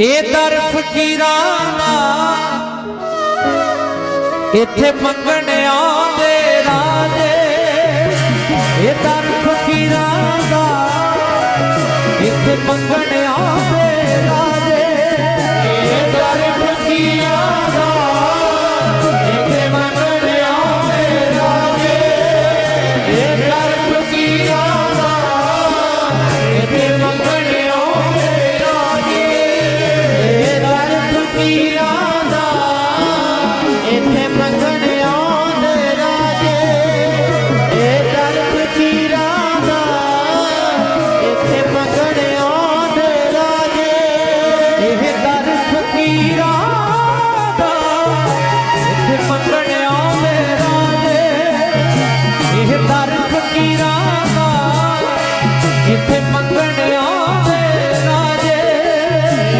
ਇਹ ਦਰ ਫਕੀਰਾਂ ਦਾ ਇੱਥੇ ਮੰਗਣ ਆਉਂਦੇ ਰਾਜੇ। ਇਹ ਦਰ ਫਕੀਰਾਂ ਦਾ। ਇੱਥੇ ਮੰਗਣ ਆਉਂਦੇ ਰਾਜੇ। ਇਹ ਦਰ ਫਕੀਰਾਂ ਦਾ। ਇੱਥੇ ਮੰਗਣ ਆਉਂਦੇ ਰਾਜੇ। ਇਹ ਦਰ ਫਕੀਰਾਂ ਦਾ। ਇੱਥੇ ਮੰਗਣ ਦਰ ਫਕੀਰਾਂ ਦਾ। ਇੱਥੇ